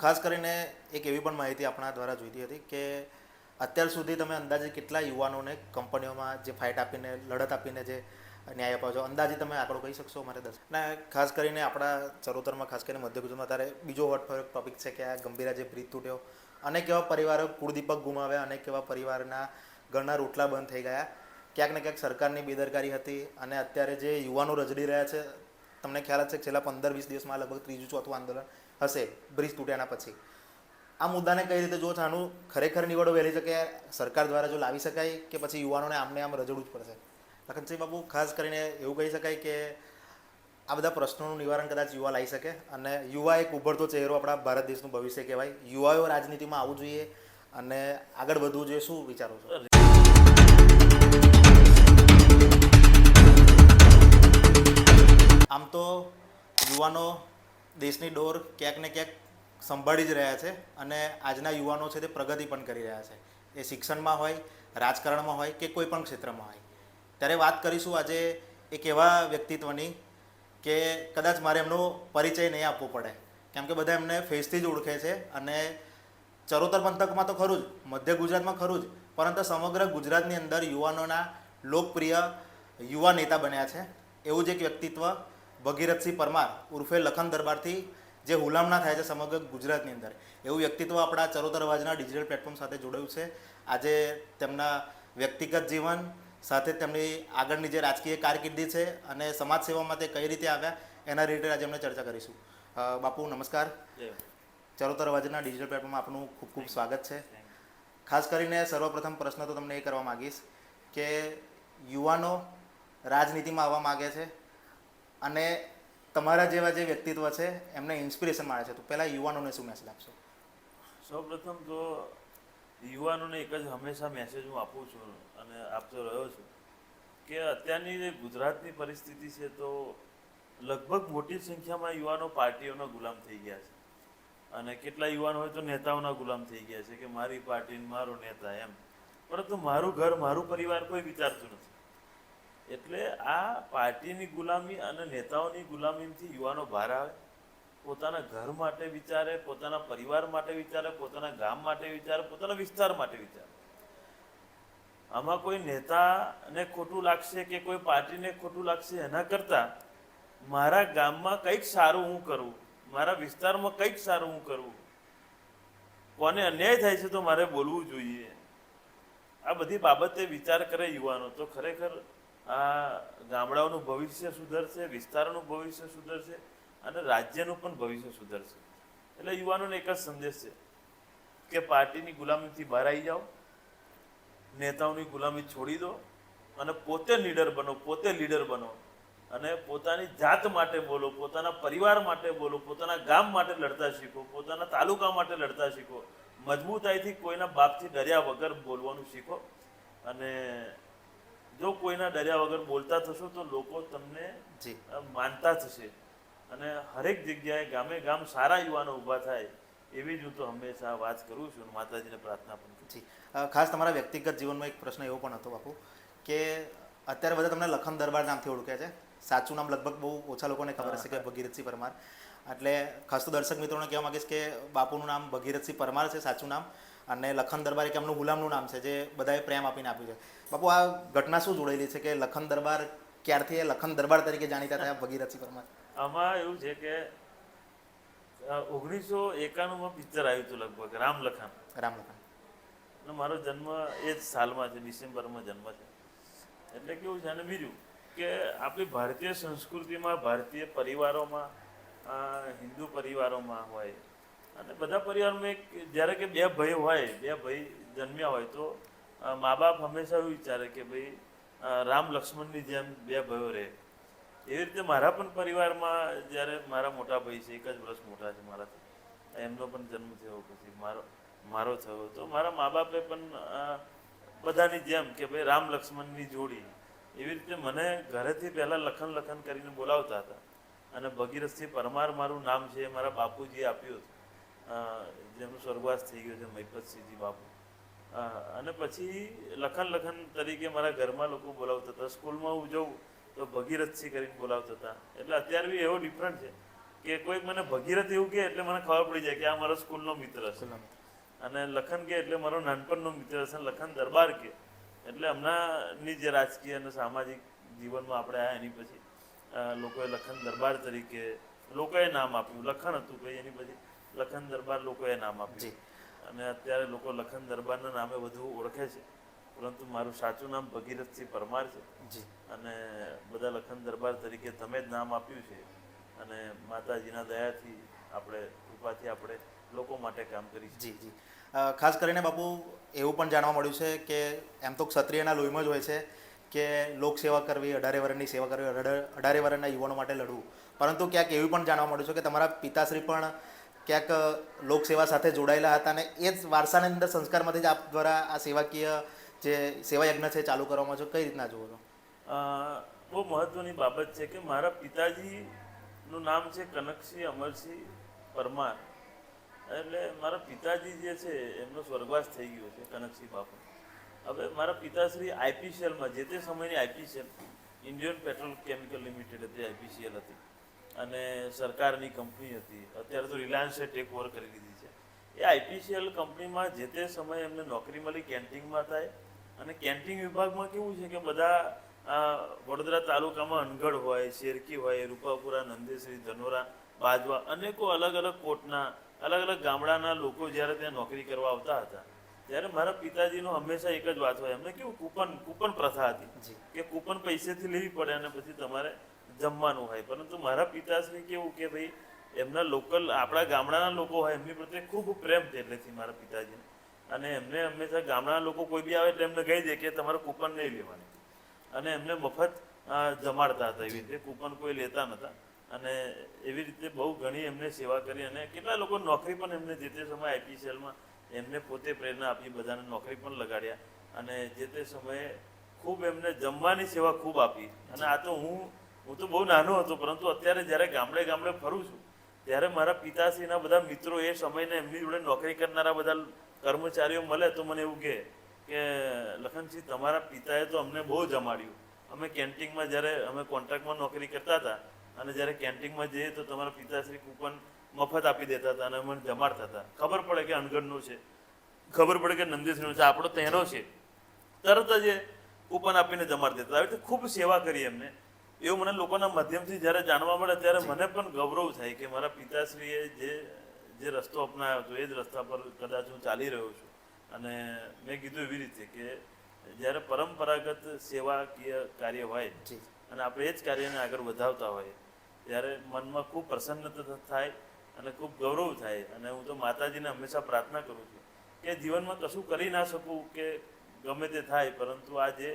ખાસ કરીને એક એવી પણ માહિતી આપણા દ્વારા જોઈતી હતી કે અત્યાર સુધી તમે અંદાજે કેટલા યુવાનોને કંપનીઓમાં જે ફાઇટ આપીને, લડત આપીને જે ન્યાય અપાવો છો, અંદાજે તમે આંકડો કહી શકશો મારે દસ? ને, ખાસ કરીને આપણા ચરોતરમાં, ખાસ કરીને મધ્ય ગુજરાતમાં અત્યારે બીજો વોટ ટોપિક છે કે આ ગંભીરા જે બ્રિજ તૂટ્યો, અનેક એવા પરિવારો કુળદીપક ગુમાવ્યા, અનેક એવા પરિવારના ઘરના રોટલા બંધ થઈ ગયા. ક્યાંક ને ક્યાંક સરકારની બેદરકારી હતી અને અત્યારે જે યુવાનો રજડી રહ્યા છે, તમને ખ્યાલ જ છે છેલ્લા પંદર વીસ દિવસમાં લગભગ ત્રીજું ચોથું આંદોલન હશે બ્રિજ તૂટ્યાના પછી. આ મુદ્દાને કઈ રીતે જો આનું ખરેખર નિવડો વહેલી શકે સરકાર દ્વારા જો લાવી શકાય કે પછી યુવાનોને આમને આમ રજડવું જ પડશે. લખનસિંહ બાબુ, ખાસ કરીને એવું કહી શકાય કે આ બધા પ્રશ્નોનું નિવારણ કદાચ યુવા લાવી શકે અને યુવા એક ઉભરતો ચહેરો આપણા ભારત દેશનું ભવિષ્ય કહેવાય. યુવાઓ રાજનીતિમાં આવવું જોઈએ અને આગળ વધવું જોઈએ, શું વિચારો છો? આમ તો યુવાનો દેશની ડોર ક્યાંક ને ક્યાંક સંભાળી જ રહ્યા છે અને આજના યુવાનો છે તે પ્રગતિ પણ કરી રહ્યા છે. એ શિક્ષણમાં હોય, રાજકારણમાં હોય કે કોઈ પણ ક્ષેત્રમાં હોય. ત્યારે વાત કરીશું આજે એક એવા વ્યક્તિત્વની કે કદાચ મારે એમનો પરિચય નહીં આપવો પડે. કેમ કે બધા એમને ફેસથી જ ઓળખે છે અને ચરોતર પંથકમાં તો ખરું જ, મધ્ય ગુજરાતમાં ખરું જ, પરંતુ સમગ્ર ગુજરાતની અંદર યુવાનોના લોકપ્રિય યુવા નેતા બન્યા છે. એવું જ એક વ્યક્તિત્વ ભગીરથસિંહ પરમાર ઉર્ફે લખન દરબારથી જે હુલામણા થાય છે સમગ્ર ગુજરાતની અંદર. એવું વ્યક્તિત્વ આપણા ચરોતર અવાજના ડિજિટલ પ્લેટફોર્મ સાથે જોડાયું છે. આજે તેમના વ્યક્તિગત જીવન સાથે તેમની આગળની જે રાજકીય કારકિર્દી છે અને સમાજ સેવામાં તે કઈ રીતે આવ્યા એના રિલેટેડ આજે અમે ચર્ચા કરીશું. બાપુ નમસ્કાર. ચરોતર અવાજના ડિજિટલ પ્લેટફોર્મમાં આપનું ખૂબ ખૂબ સ્વાગત છે. ખાસ કરીને સર્વપ્રથમ પ્રશ્ન તો તમને એ કરવા માગીશ કે યુવાનો રાજનીતિમાં આવવા માગે છે. અને તમારા જેવા જે વ્યક્તિત્વ છે, એમને ઇન્સ્પિરેશન મળે છે. તો પહેલાં યુવાનોને શું મેસેજ આપશો? સૌપ્રથમ તો યુવાનોને એક જ હંમેશા મેસેજ હું આપું છું અને આપતો રહ્યો છું કે અત્યારની જે ગુજરાતની પરિસ્થિતિ છે, તો લગભગ મોટી સંખ્યામાં યુવાનો પાર્ટીઓના ગુલામ થઈ ગયા છે. અને કેટલા યુવાનો હોય તો નેતાઓના ગુલામ થઈ ગયા છે કે મારી પાર્ટી મારો નેતા એમ. પરંતુ મારું ઘર, મારું પરિવાર કોઈ વિચારતું નથી. એટલે આ પાર્ટીની ગુલામી અને નેતાઓની ગુલામીથી યુવાનો બહાર આવે. પોતાના ઘર માટે વિચારે, પોતાના પરિવાર માટે વિચારે, પોતાના ગામ માટે વિચારે, પોતાના વિસ્તાર માટે વિચારે. આમાં કોઈ નેતાને ખોટું લાગશે કે કોઈ પાર્ટીને ખોટું લાગશે એના કરતાં મારા ગામમાં કંઈક સારું હું કરું, મારા વિસ્તારમાં કંઈક સારું હું કરું, કોને અન્યાય થાય છે તો મારે બોલવું જોઈએ. આ બધી બાબતે વિચાર કરે યુવાનો. તો ખરેખર આ ગામડાઓનું ભવિષ્ય સુધરશે, વિસ્તારોનું ભવિષ્ય સુધરશે અને રાજ્યનું પણ ભવિષ્ય સુધરશે. એટલે યુવાનોને એક જ સંદેશ છે કે પાર્ટીની ગુલામીથી બહાર આવી જાઓ, નેતાઓની ગુલામી છોડી દો અને પોતે લીડર બનો, પોતે લીડર બનો અને પોતાની જાત માટે બોલો, પોતાના પરિવાર માટે બોલો, પોતાના ગામ માટે લડતા શીખો, પોતાના તાલુકા માટે લડતા શીખો. મજબૂતાઈથી કોઈના બાપથી ડર્યા વગર બોલવાનું શીખો અને જો કોઈના ડર્યા વગર બોલતા થશો તો લોકો તમને માનતા થશે. અને હરેક જગ્યાએ ગામે ગામ સારા યુવાનો ઊભા થાય એવી જ હું તો હંમેશા વાત કરું છું માતાજીને પ્રાર્થના પણ કરું જી. ખાસ તમારા વ્યક્તિગત જીવનમાં એક પ્રશ્ન એવો પણ હતો બાપુ કે અત્યારે બધા તમને લખન દરબાર નામથી ઓળખે છે. સાચું નામ લગભગ બહુ ઓછા લોકોને ખબર હશે કે ભગીરથસિંહ પરમાર. એટલે ખાસ તો દર્શક મિત્રોને કહેવા માગીશ કે બાપુનું નામ ભગીરથસિંહ પરમાર છે સાચું નામ. અને લખન દરબાર એક એમનું ગુલામનું નામ છે જે બધાએ પ્રેમ આપીને આપ્યું છે. બાપુ આ ઘટના શું જોડેલી છે કે લખન દરબાર ક્યારથી એ લખન દરબાર તરીકે જાણીતા થયા ભગીરથસિંહ પરમાર? આમાં એવું છે કે ઓગણીસો એકાણુંમાં પિક્ચર આવ્યું હતું લગભગ રામ લખાણ રામ અને મારો જન્મ એ જ સાલમાં છે ડિસેમ્બરમાં જન્મ છે. એટલે કેવું છે અને બીજું કે આપણી ભારતીય સંસ્કૃતિમાં ભારતીય પરિવારોમાં હિન્દુ પરિવારોમાં હોય અને બધા પરિવારમાં એક, જ્યારે કે બે ભાઈ હોય, બે ભાઈ જન્મ્યા હોય તો મા બાપ હંમેશા એવું વિચારે કે ભાઈ રામ લક્ષ્મણની જેમ બે ભાઈઓ રહે. એવી રીતે મારા પણ પરિવારમાં જ્યારે મારા મોટા ભાઈ છે, એક જ વર્ષ મોટા છે મારાથી, એમનો પણ જન્મ થયો પછી, મારો મારો થયો. તો મારા મા બાપે પણ બધાની જેમ કે ભાઈ રામ લક્ષ્મણની જોડી, એવી રીતે મને ઘરેથી પહેલાં લખન લખન કરીને બોલાવતા હતા. અને ભગીરથસિંહ પરમાર મારું નામ છે, એ મારા બાપુજીએ આપ્યું હતું. જેમનું સ્વર્ગવાસ થઈ ગયો છે મહિપતસિંહજી બાપુ. અને પછી લખન લખન તરીકે મારા ઘરમાં લોકો બોલાવતા હતા. સ્કૂલમાં હું જઉં તો ભગીરથસિંહ કરીને બોલાવતા હતા. એટલે અત્યારે બી એવો ડિફરન્ટ છે કે કોઈક મને ભગીરથ એવું કહે એટલે મને ખબર પડી જાય કે આ મારો સ્કૂલનો મિત્ર છે. અને લખન કે એટલે મારો નાનપણનો મિત્ર છે. લખન દરબાર કે એટલે હમણાંની જે રાજકીય અને સામાજિક જીવનમાં આપણે આવ્યા એની પછી લોકોએ લખન દરબાર તરીકે લોકોએ નામ આપ્યું. લખન હતું કંઈ એની પછી. લખન દરબાર લોકોએ નામ આપ્યું. અને અત્યારે લોકો લખન દરબારના નામે વધુ ઓળખે છે. પરંતુ મારું સાચું નામ ભગીરથસિંહ પરમાર છે. જી. અને બધા લખન દરબાર તરીકે તમે જ નામ આપ્યું છે. અને માતાજીના દયાથી આપણે કૃપાથી આપણે લોકો માટે કામ કરી જી જી. ખાસ કરીને બાપુ એવું પણ જાણવા મળ્યું છે કે એમ તો ક્ષત્રિયના લોહીમાં જ હોય છે કે લોકસેવા કરવી અઢારે વર્ષની સેવા કરવી અઢારે અઢારે વર્ષના યુવાનો માટે લડવું. પરંતુ ક્યાંક એવું પણ જાણવા મળ્યું છે કે તમારા પિતાશ્રી પણ ક્યાંક લોકસેવા સાથે જોડાયેલા હતા અને એ જ વારસાની અંદર સંસ્કારમાંથી જ આપ દ્વારા આ સેવાકીય જે સેવા યજ્ઞ છે ચાલુ કરવામાં છો કઈ રીતના જુઓ છો બહુ મહત્વની બાબત છે કે મારા પિતાજીનું નામ છે કનકસિંહ અમરસિંહ પરમાર. એટલે મારા પિતાજી જે છે એમનો સ્વર્ગવાસ થઈ ગયો છે કનકસિંહ બાપુ. હવે મારા પિતાશ્રી આઈપીસીએલમાં જે તે સમયની IPCL Indian petrol chemical limited હતી આઈપીસીએલ હતી. અને સરકારની કંપની હતી. અત્યારે તો રિલાયન્સે ટેક ઓવર કરી લીધી છે. એ આઈપીસીએલ કંપનીમાં જે તે સમયે એમને નોકરી મળી કેન્ટીનમાં થાય. અને કેન્ટીન વિભાગમાં કેવું છે કે બધા વડોદરા તાલુકામાં અનગઢ હોય શેરકી હોય રૂપાપુરા નંદેશ્રી ધનોરા બાજવા અનેકો અલગ અલગ કોટના અલગ અલગ ગામડાના લોકો જ્યારે ત્યાં નોકરી કરવા આવતા હતા. ત્યારે મારા પિતાજીનો હંમેશા એક જ વાત હોય. એમને કેવું કૂપન કૂપન પ્રથા હતી કે કૂપન પૈસેથી લેવી પડે અને પછી તમારે જમવાનું હોય. પરંતુ મારા પિતાશ્રી કેવું કે ભાઈ, એમના લોકલ, આપણા ગામડાના લોકો હોય, એમની પ્રત્યે ખૂબ પ્રેમ છે એટલેથી મારા પિતાજીને. અને એમને હંમેશા ગામડાના લોકો કોઈ બી આવે એટલે એમને કહી દે કે તમારે કૂપન નહીં લેવાની. અને એમને મફત જમાડતા હતા એવી રીતે. કૂપન કોઈ લેતા નહોતા અને એવી રીતે બહુ ઘણી એમને સેવા કરી અને કેટલા લોકો નોકરી પણ એમને જે તે સમયે આઈપીસીએલમાં એમને પોતે પ્રેરણા આપી, બધાને નોકરી પણ લગાડ્યા. અને જે તે સમયે ખૂબ એમને જમવાની સેવા ખૂબ આપી. અને આ તો હું હું તો બહુ નાનો હતો, પરંતુ અત્યારે જ્યારે ગામડે ગામડે ફરું છું, ત્યારે મારા પિતાશ્રીના બધા મિત્રો એ સમયને એમની જોડે નોકરી કરનારા બધા કર્મચારીઓ મળે તો મને એવું કહે કે લખનસિંહ તમારા પિતાએ તો અમને બહુ જમાડ્યું. અમે કેન્ટીનમાં જ્યારે, અમે કોન્ટ્રાક્ટમાં નોકરી કરતા હતા અને જ્યારે કેન્ટીનમાં જઈએ તો તમારા પિતાશ્રી કૂપન મફત આપી દેતા હતા અને અમને જમાડતા હતા. ખબર પડે કે અનગઢનું છે. ખબર પડે કે નંદીશ્રીનું છે. આપણો તહેરો છે. તરત જ એ કૂપન આપીને જમાડી દેતા આવી રીતે ખૂબ સેવા કરી એમને. એવું મને લોકોના માધ્યમથી જ્યારે જાણવા મળે ત્યારે મને પણ ગૌરવ થાય કે મારા પિતાશ્રીએ જે જે રસ્તો અપનાવ્યો હતો એ જ રસ્તા પર કદાચ હું ચાલી રહ્યો છું. અને મેં કીધું એવી રીતે કે જ્યારે પરંપરાગત સેવાકીય કાર્ય હોય અને આપણે એ જ કાર્યને આગળ વધાવતા હોઈએ ત્યારે મનમાં ખૂબ પ્રસન્નતા થાય અને ખૂબ ગૌરવ થાય. અને હું તો માતાજીને હંમેશા પ્રાર્થના કરું છું કે જીવનમાં કશું કરી ના શકું કે ગમે તે થાય પરંતુ આ જે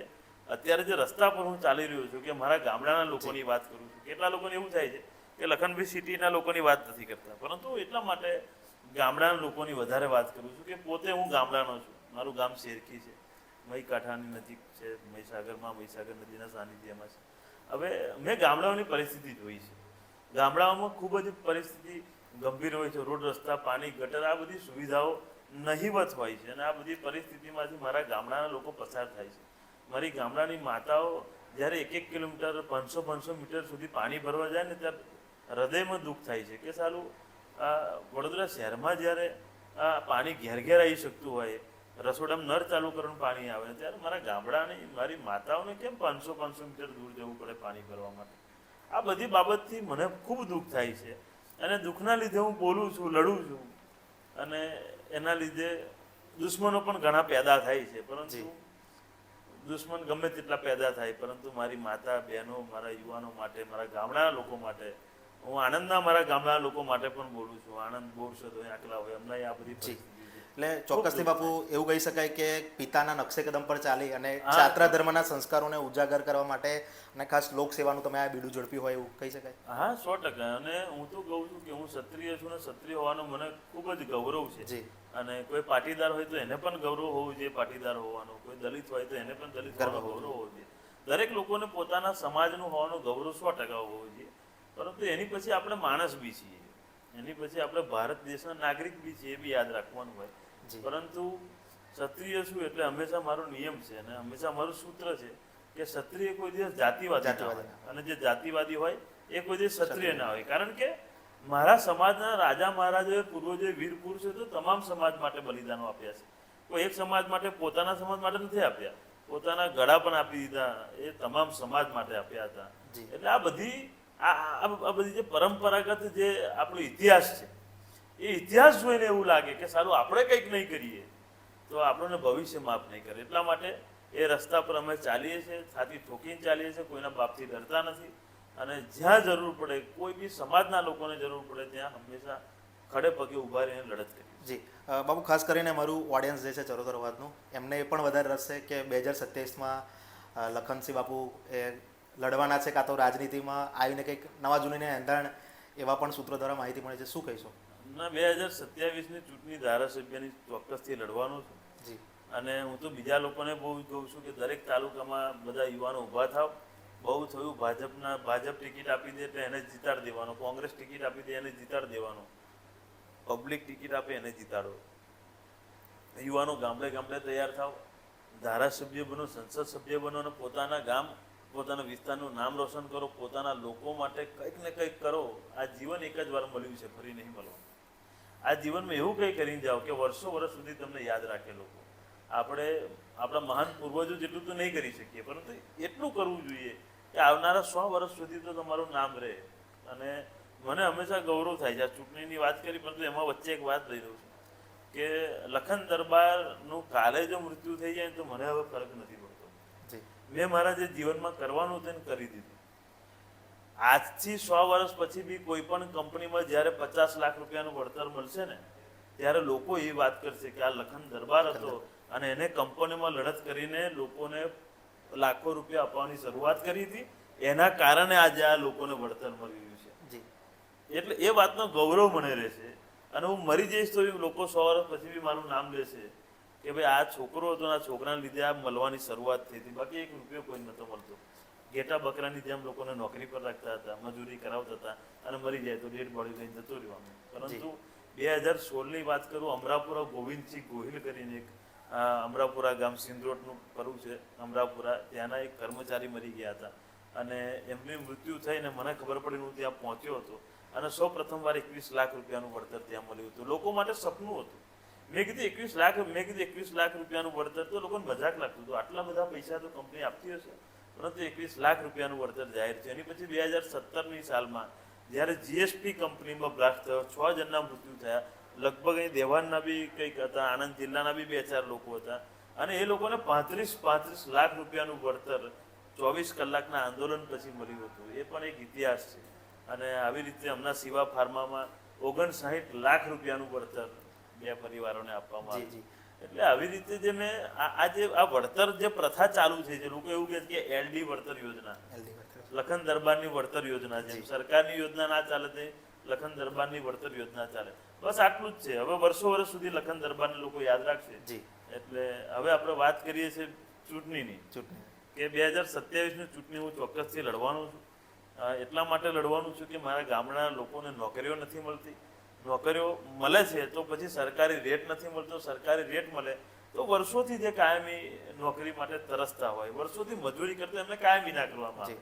અત્યારે જે રસ્તા પર હું ચાલી રહ્યો છું કે મારા ગામડાના લોકોની વાત કરું છું, કેટલા લોકોને એવું થાય છે કે લખનભાઈ સિટીના લોકોની વાત નથી કરતા. પરંતુ એટલા માટે ગામડાના લોકોની વધારે વાત કરું છું કે પોતે હું ગામડાનો છું. મારું ગામ શેરખી છે મહી કાંઠાની નજીક છે, મહીસાગરમાં, મહીસાગર નદીના સાનિધ્યમાં છે. હવે મેં ગામડાઓની પરિસ્થિતિ જોઈ છે. ગામડાઓમાં ખૂબ જ પરિસ્થિતિ ગંભીર હોય છે, રોડ રસ્તા, પાણી, ગટર, આ બધી સુવિધાઓ નહીવત હોય છે અને આ બધી પરિસ્થિતિમાંથી મારા ગામડાના લોકો પસાર થાય છે. મારી ગામડાની માતાઓ જ્યારે એક એક કિલોમીટર, પાંચસો પાંચસો મીટર સુધી પાણી ભરવા જાય ને ત્યારે હૃદયમાં દુઃખ થાય છે કે સારું આ વડોદરા શહેરમાં જ્યારે આ પાણી ઘેર ઘેર આવી શકતું હોય, રસોડામાં નળ ચાલુ કરવાનું પાણી આવે, ત્યારે મારા ગામડાની મારી માતાઓને કેમ પાંચસો પાંચસો મીટર દૂર જવું પડે પાણી ભરવા માટે? આ બધી બાબતથી મને ખૂબ દુઃખ થાય છે. અને દુઃખના લીધે હું બોલું છું, લડું છું. અને એના લીધે દુશ્મનો પણ ઘણા પેદા થાય છે. પરંતુ. દુશ્મન ગમે તેટલા પેદા થાય પરંતુ મારી માતા બહેનો મારા યુવાનો માટે મારા ગામડાના લોકો માટે હું આણંદના મારા ગામડાના લોકો માટે પણ બોલું છું આણંદ બોરસદ તો આકલા હોય અમને આ બધી છે. એટલે ચોક્કસથી બાપુ એવું કહી શકાય કે પિતાના નકશે કદમ પર ચાલી અને છાત્રા ધર્મના સંસ્કારોને ઉજાગર કરવા માટે અને ખાસ લોક સેવાનું તમે આ બીડું ઝડપ્યું હોય એવું કહી શકાય. હા સો ટકા. અને હું તો કહું છું કે હું ક્ષત્રિય છું ને ક્ષત્રિય હોવાનો મને ખૂબ જ ગૌરવ છે. જી. અને કોઈ પાટીદાર હોય તો એને પણ ગૌરવ હોવું જોઈએ પાટીદાર હોવાનો. કોઈ દલિત હોય તો એને પણ દલિત ગર્વ હોવું જોઈએ. દરેક લોકોને પોતાના સમાજનું હોવાનું ગૌરવ સો ટકા હોવો જોઈએ. પરંતુ એની પછી આપણે માણસ બી છીએ. એની પછી આપણે ભારત દેશના નાગરિક બી છીએ એ બી યાદ રાખવાનું હોય. પરંતુ ક્ષત્રિય છું એટલે હંમેશા મારો નિયમ છે અને હંમેશા મારું સૂત્ર છે કે ક્ષત્રિય કોઈ દિવસ જાતિવાદી ના હોય અને જે જાતિવાદી હોય એ કોઈ દિવસ ક્ષત્રિય ના હોય. કારણ કે મારા સમાજના રાજા મહારાજોએ પૂર્વજોએ વીર પુરુષો તો તમામ સમાજ માટે બલિદાનો આપ્યા છે. કોઈ એક સમાજ માટે પોતાના સમાજ માટે નથી આપ્યા. પોતાના ગળા પણ આપી દીધા. એ તમામ સમાજ માટે આપ્યા હતા. એટલે આ બધી આ બધી જે પરંપરાગત જે આપણો ઇતિહાસ છે એ ઇતિહાસ જોઈને એવું લાગે કે સારું, આપણે કંઈક નહીં કરીએ, તો આપણને ભવિષ્ય માફ નહીં કરે. એટલા માટે એ રસ્તા પર અમે ચાલીએ છીએ, છાતી ઠોકીને ચાલીએ છીએ, કોઈના બાપથી ડરતા નથી. અને જ્યાં જરૂર પડે, કોઈ બી સમાજના લોકોને જરૂર પડે, ત્યાં હંમેશા ખડે પગે ઊભા રહીને લડત કરી જી. બાબુ, ખાસ કરીને મારું ઓડિયન્સ જે છે ચરોતર વાતનું એમને એ પણ વધારે રસ છે કે બે હજાર સત્યાવીસમાં લખનસિંહ બાપુ એ લડવાના છે કાં તો રાજનીતિમાં આવીને કંઈક નવા જૂનીને એંધાણ એવા પણ સૂત્રો દ્વારા માહિતી મળે છે. શું કહીશો? ના બે હજાર સત્યાવીસની ચૂંટણી ધારાસભ્યની ચોક્કસથી લડવાનું છું. જી. અને હું તો બીજા લોકોને બહુ કહું છું કે દરેક તાલુકામાં બધા યુવાનો ઊભા થાવ. બહુ થયું ભાજપના ભાજપ ટિકિટ આપી દે એટલે એને જીતાડી દેવાનો. કોંગ્રેસ ટિકિટ આપી દે એને જીતાડી દેવાનો. પબ્લિક ટિકિટ આપે એને જીતાડો. યુવાનો ગામડે ગામડે તૈયાર થાવ. ધારાસભ્ય બનો સંસદ સભ્ય બનો અને પોતાના ગામ પોતાના વિસ્તારનું નામ રોશન કરો. પોતાના લોકો માટે કંઈક ને કંઈક કરો. આ જીવન એક જ વાર મળ્યું છે ફરી નહીં મળવાનું. આ જીવનમાં એવું કંઈ કરીને જાઓ કે વર્ષો વર્ષ સુધી તમને યાદ રાખે લોકો. આપણે આપણા મહાન પૂર્વજો જેટલું તો નહીં કરી શકીએ પરંતુ એટલું કરવું જોઈએ કે આવનારા સો વર્ષ સુધી તો તમારું નામ રહે. અને મને હંમેશા ગૌરવ થાય છે. આ ચૂંટણીની વાત કરી પરંતુ એમાં વચ્ચે એક વાત લઈ દઉં છું કે લખન દરબારનું કાલે જો મૃત્યુ થઈ જાય તો મને હવે ફરક નથી પડતો. મેં મારા જે જીવનમાં કરવાનું હતું એને કરી દીધું. આજથી સો વર્ષ પછી બી કોઈ પણ કંપનીમાં જ્યારે પચાસ લાખ રૂપિયાનું વળતર મળશે ને ત્યારે લોકો એ વાત કરશે કે આ લખન દરબાર હતો અને એને કંપનીમાં લડત કરીને લોકોને લાખો રૂપિયા આપવાની શરૂઆત કરી હતી. એના કારણે આજે આ લોકોને વળતર મળી રહ્યું છે. જી. એટલે એ વાતનો ગૌરવ મને રહેશે. અને હું મરી જઈશ તો લોકો સો વર્ષ પછી બી મારું નામ લેશે કે ભાઈ આ છોકરો હતો ને આ છોકરાને લીધે આ મળવાની શરૂઆત થઈ હતી. બાકી એક રૂપિયો કોઈ નહોતો મળતો. ઘેટા બકરાની જેમ લોકોને નોકરી પર રાખતા હતા, મજૂરી કરાવતા હતા અને મરી જાય તો ડેડ બોડી લઈને જતો રહેવાનું પરંતુ બે હજાર સોળની વાત કરું, અમરાપુરા ગોવિંદસિંહ ગોહિલ કરીને એક અમરાપુરા ગામ સિંદરોટનું કરવું છે. અમરાપુરા, ત્યાંના એક કર્મચારી મરી ગયા હતા. અને એમની મૃત્યુ થઈને મને ખબર પડી હું ત્યાં પહોંચ્યો હતો. અને સૌ પ્રથમવાર એકવીસ લાખ રૂપિયાનું વળતર ત્યાં મળ્યું હતું. લોકો માટે સપનું હતું. મેં કીધું, એકવીસ લાખ, મેં કીધું, એકવીસ લાખ રૂપિયાનું વળતર તો લોકોને મજાક લાગતું હતું. આટલા બધા પૈસા તો કંપની આપતી હશે. પરંતુ એકવીસ લાખ રૂપિયાનું વળતર જાહેર છે. એની પછી બે હજાર સત્તરની સાલમાં જ્યારે જીએસપી કંપનીમાં બ્લાસ્ટ થયો છ જણના મૃત્યુ થયા. લગભગ અહીં દેવાનના બી કંઈક હતા આણંદ જિલ્લાના બી બે ચાર લોકો હતા. અને એ લોકોને પાંત્રીસ પાંત્રીસ લાખ રૂપિયાનું વળતર ચોવીસ કલાકના આંદોલન પછી મળ્યું હતું. એ પણ એક ઇતિહાસ છે. અને આવી રીતે હમણાં શિવા ફાર્મામાં ઓગણસાઠ લાખ રૂપિયાનું વળતર બે પરિવારોને આપવામાં આવ્યું. એટલે આવી રીતે જે મેં આ આ જે આ વળતર જે પ્રથા ચાલુ છે જે લોકો એવું કહે છે કે એલડી વળતર યોજના. લખન દરબારની વળતર યોજના છે. સરકારની યોજના ના ચાલે તે લખન દરબારની વળતર યોજના ચાલે. બસ આટલું જ છે. હવે વર્ષો વર્ષ સુધી લખન દરબારને લોકો યાદ રાખશે. જી. એટલે હવે આપણે વાત કરીએ છીએ ચૂંટણીની. ચૂંટણી. કે બે હજાર સત્યાવીસની ચૂંટણી હું ચોક્કસથી લડવાનું છું. એટલા માટે લડવાનું છું કે મારા ગામના લોકોને નોકરીઓ નથી મળતી. નોકરીઓ મળે છે તો પછી સરકારી રેટ નથી મળતો સરકારી રેટ મળે તો વર્ષોથી જે કાયમી નોકરી માટે તરસતા હોય વર્ષોથી મજૂરી કરતા એમને કાયમી ના કરવામાં આવે.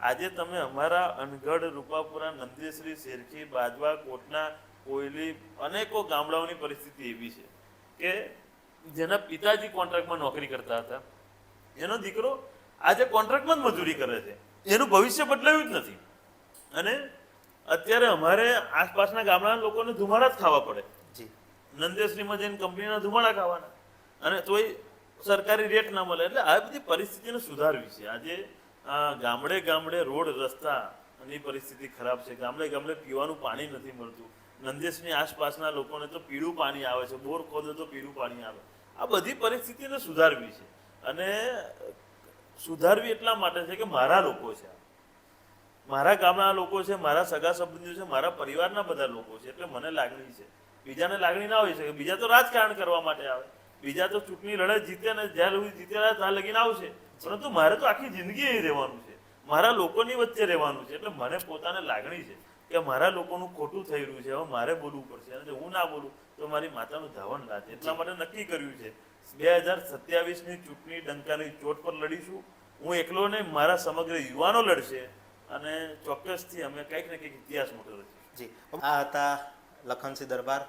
આજે તમે અમારા અનગઢ રૂપાપુરા નંદેશ્રી શેરખી બાજવા કોટના કોયલી અનેકો ગામડાઓની પરિસ્થિતિ એવી છે કે જેના પિતાજી કોન્ટ્રાક્ટમાં નોકરી કરતા હતા. એનો દીકરો આજે કોન્ટ્રાક્ટમાં જ મજૂરી કરે છે. એનું ભવિષ્ય બદલાયું જ નથી. અને અત્યારે અમારે આસપાસના ગામડાના લોકોને ધુમાડા જ ખાવા પડે. જી. નંદેશ્રીમાં જઈને કંપનીના ધુમાડા ખાવાના. અને તોય સરકારી રેટ ના મળે. એટલે આ બધી પરિસ્થિતિને સુધારવી છે. આજે ગામડે ગામડે રોડ રસ્તાની પરિસ્થિતિ ખરાબ છે. ગામડે ગામડે પીવાનું પાણી નથી મળતું. નંદેશની આસપાસના લોકોને તો પીળું પાણી આવે છે. બોર ખોદે તો પીળું પાણી આવે. આ બધી પરિસ્થિતિને સુધારવી છે. અને સુધારવી એટલા માટે છે કે મારા લોકો છે. મારા ગામના લોકો છે, મારા સગા સંબંધીઓ છે, મારા પરિવારના બધા લોકો છે, એટલે મને લાગણી છે. બીજાને લાગણી ના હોય શકે. બીજા તો રાજકારણ કરવા માટે આવે. બીજા તો ચૂંટણી લડત જીતે ને જ્યારે સુધી જીતેલા ત્યાં લગીને આવશે. પરંતુ મારે તો આખી જિંદગી અહીં રહેવાનું છે. મારા લોકોની વચ્ચે રહેવાનું છે. એટલે મને પોતાને લાગણી છે કે મારા લોકોનું ખોટું થઈ રહ્યું છે. હવે મારે બોલવું પડશે. અને જો હું ના બોલું, તો મારી માતાનું ધાવણ લાગે એટલા માટે નક્કી કર્યું છે. બે હજાર સત્યાવીસની ચૂંટણી ડંકાની ચોટ પર લડીશું. હું એકલો નહીં, મારા સમગ્ર યુવાનો લડશે. અને ચોક્કસથી અમે કંઈક ને કંઈક ઇતિહાસ મોકલ્યો છે. જી. આ હતા લખનસિંહ દરબાર.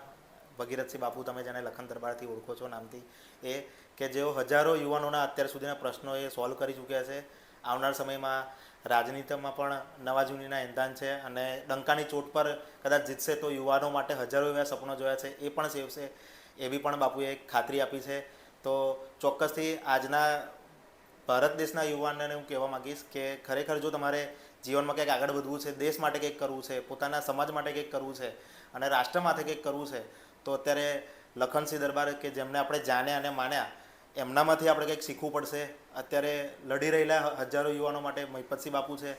ભગીરથસિંહ બાપુ તમે જેને લખન દરબારથી ઓળખો છો નામથી, એ કે જેઓ હજારો યુવાનોના અત્યાર સુધીના પ્રશ્નો એ સોલ્વ કરી ચૂક્યા છે. આવનાર સમયમાં રાજનીતિમાં પણ નવા જૂનીના એંધાન છે અને ડંકાની ચોટ પર કદાચ જીતશે તો યુવાનો માટે હજારો એવા સપનો જોયા છે, એ પણ સેવશે, એવી પણ બાપુએ ખાતરી આપી છે. તો ચોક્કસથી આજના ભારત દેશના યુવાનને હું કહેવા માગીશ કે ખરેખર જો તમારે જીવનમાં કંઈક આગળ વધવું છે, દેશ માટે કંઈક કરવું છે, પોતાના સમાજ માટે કંઈક કરવું છે અને રાષ્ટ્ર માટે કંઈક કરવું છે, તો અત્યારે લખનસિંહ દરબાર કે જેમને આપણે જાણ્યા અને માન્યા, એમનામાંથી આપણે કંઈક શીખવું પડશે? અત્યારે લડી રહેલા હજારો યુવાનો માટે મહિપતસિંહ બાપુ છે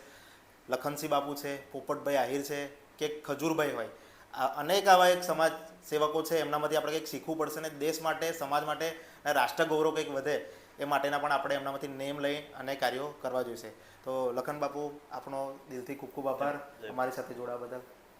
લખનસિંહ બાપુ છે, પોપટભાઈ આહિર છે, કે ખજૂરભાઈ હોય અનેક આવા એક સમાજ સેવકો છે, એમનામાંથી આપણે કંઈક શીખવું પડશે ને દેશ માટે, સમાજ માટે અને રાષ્ટ્ર ગૌરવ કંઈક વધે? એ માટેના પણ આપણે એમનામાંથી નેમ લઈ અને કાર્યો કરવા જોઈશે. તો લખન બાપુ આપણો દિલથી ખૂબ ખૂબ આભાર. અમારી સાથે જોડાવા બદલ.